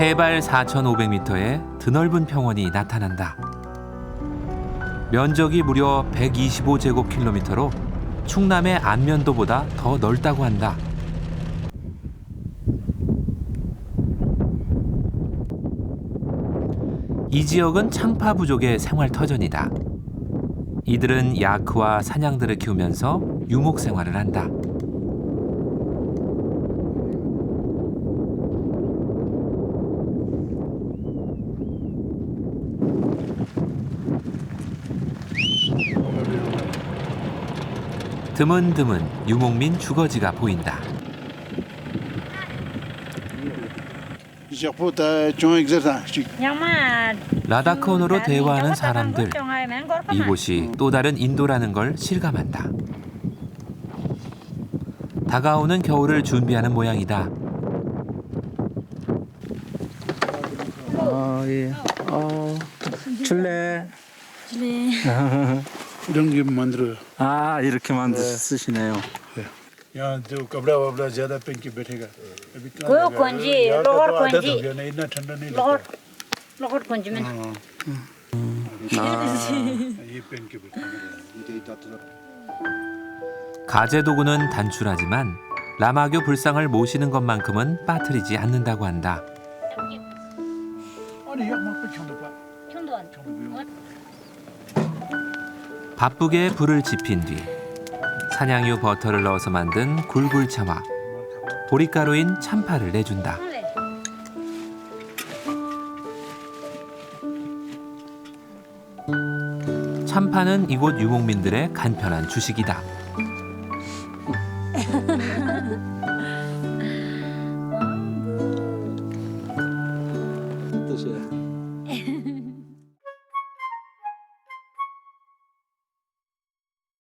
해발 4,500m의 드넓은 평원이 나타난다. 면적이 무려 125제곱킬로미터로 충남의 안면도보다 더 넓다고 한다. 이 지역은 창파 부족의 생활 터전이다. 이들은 야크와 사냥들을 키우면서 유목 생활을 한다. 드문드문 유목민 주거지가 보인다. 라다크온으로 대화하는 사람들. 이곳이 또 다른 인도라는 걸 실감한다. 다가오는 겨울을 준비하는 모양이다. 아, 예. 어, 줄래? रंग मंदिर 아, 이렇게 만드 쓰시네요. यहाँ जो कपड़ा वपड़ा ज्यादा पहन के बैठेगा अभी कहाँ कोई लगा? कुंजी, यहाँ का लोअर तो आदत कुंजी। हो गया ना इतना ठंडा नहीं लोहर लगता लोहर कुंज में हाँ, 아, ये पहन के बैठेगा 가재 도구는 단출하지만 라마교 불상을 모시는 것만큼은 빠뜨리지 않는다고 한다. अरे यार मैं कुछ छोड़ पा 바쁘게 불을 지핀 뒤 사냥유 버터를 넣어서 만든 굴굴차와 보리가루인 참파를 내준다. 참파는 이곳 유목민들의 간편한 주식이다.